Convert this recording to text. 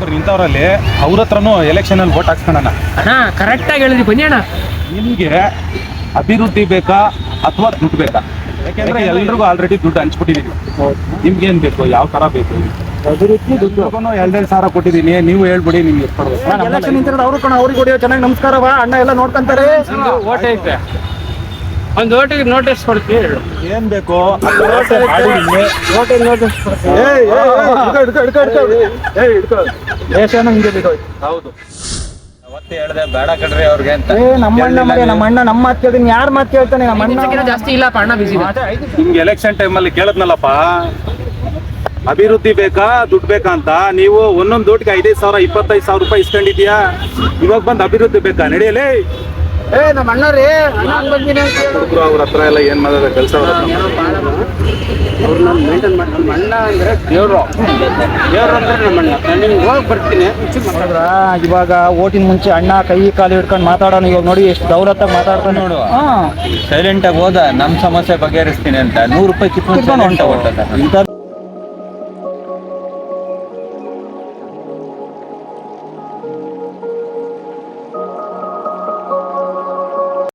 ಒಬ್ರು ನಿಂತವರಲ್ಲಿ ಅವ್ರ ಹತ್ರನೂ ಎಲೆಕ್ಷನ್ ಅಲ್ಲಿ ವೋಟ್ ಹಾಕ್ಸ್ಕೊಳ್ಳೋಣ ಅಣ್ಣ ಕರೆಕ್ಟ್ ಆಗಿ ಹೇಳಿದ್ರಿ ಬನ್ನಿ ಅಣ್ಣ. ನಿಮಗೆ ಅಭಿವೃದ್ಧಿ ಬೇಕಾ ಅಥವಾ ದುಡ್ಡು ಬೇಕಾ? ಯಾಕೆಂದ್ರೆ ಎಲ್ರಿಗೂ ಆಲ್ರೆಡಿ ದುಡ್ಡು ಹಂಚ್ಬಿಟ್ಟಿದೀನಿ ನಿಮ್ಗೆ ಏನ್ ಬೇಕು? ಯಾವ ತರ ಬೇಕು? ಅಭಿವೃದ್ಧಿ ದುಡ್ಡು. ಎರಡೆರಡು ಸಾವಿರ ಕೊಟ್ಟಿದ್ದೀನಿ. ನೀವು ಹೇಳ್ಬಿಡಿ ನಿಮ್ಗೆ ಎಷ್ಟು ಕೊಡ್ಬೇಕು ಎಲೆಕ್ಷನ್ ನಿಂತಿರೋದು ಅವರು ಕಣ ಅವ್ರಿಗೆ ಹೊಡಿಯೋ ಚೆನ್ನಾಗಿ ನಮಸ್ಕಾರವಾ? ಅಣ್ಣ ಎಲ್ಲ ನೋಡ್ಕೊಂತಾರೆ? ಓಟ್ ಐತೆ. ಒಂದು ಓಟಿಗೆ ನೋಟಿಸ್ ಕೊಡ್ತೀವಿ ಹೇಳು. ಏನ್ ಬೇಕು? ಬಿದ್ದೋಯ್ತು. ಹೌದು ಅವತ್ತೇ ಹೇಳ್ದೆ ಬೇಡ ಕಣ್ರಿ ಅವ್ರಿಗೆ ಅಂತ ಏ ನಮ್ಮ ಅಣ್ಣ ಮರೆ ನಮ್ಮ ಅಣ್ಣ ನಮ್ಮ ಮಾತು ಕೇಳ್ತೀನಿ ಯಾರ ಮಾತು ಕೇಳ್ತಾನೆ ನಮ್ಮ ಅಣ್ಣ? ಜಾಸ್ತಿ ಇಲ್ಲಪ್ಪ ಅಣ್ಣ ಬಿಸಿ ನಿಮ್ಗೆ ಎಲೆಕ್ಷನ್ ಟೈಮಲ್ಲಿ ಕೇಳದ್ನಲ್ಲಪ್ಪ. ಅಭಿವೃದ್ಧಿ ಬೇಕಾ ದುಡ್ಡು ಬೇಕಾ ಅಂತ? ನೀವು ಒಂದೊಂದು ದುಡ್ಡಿಗೆ ಐದೈದು ಸಾವಿರ ಇಪ್ಪತ್ತೈದು ಸಾವಿರ ರೂಪಾಯಿ ಇಸ್ಕೊಂಡಿದ್ಯಾ ಇವಾಗ ಬಂದು ಅಭಿವೃದ್ಧಿ ಬೇಕಾ? ನಡೆಯಲೇ? ಏ ನಮ್ಮ ಅಣ್ಣ ರೀ ಅಣ್ಣ ಬಂದಿನಿ ಅಂತ. ಹುಡುಗರು ಅವ್ರ ಹತ್ರ ಎಲ್ಲ ಏನ್ ಮಾಡೋದು ಕೆಲಸ ಅವ್ರು ನಾನು ಮೇಂಟೈನ್ ಮಾಡಿ ನಮ್ಮ ಅಣ್ಣ ಅಂದ್ರೆ ದೇವ್ರು. ದೇವ್ರು ಅಂದ್ರೆ ನಮ್ಮ ಅಣ್ಣ. ನಾನು ನಿಮ್ಗೆ ಹೋಗಿ ಬರ್ತೀನಿ. ಹೌದ್ರಾ? ಇವಾಗ ಓಟಿನ ಮುಂಚೆ ಅಣ್ಣ ಕೈ ಕಾಲು ಹಿಡ್ಕೊಂಡು ಮಾತಾಡೋಣ. ಇವಾಗ ನೋಡಿ ಎಷ್ಟು ದೌಲತ್ತ ಮಾತಾಡ್ತಾನೆ. ನೋಡು. ಹಾ. ಸೈಲೆಂಟ್ ಆಗಿ ಹೋದ ನಮ್ ಸಮಸ್ಯೆ ಬಗೆಹರಿಸ್ತೀನಿ ಅಂತ. ನೂರು ರೂಪಾಯಿ ಕಿತ್ಕೊಂಡು ಹೊಂಟ ಹೊಂಟ. ಇಂಥ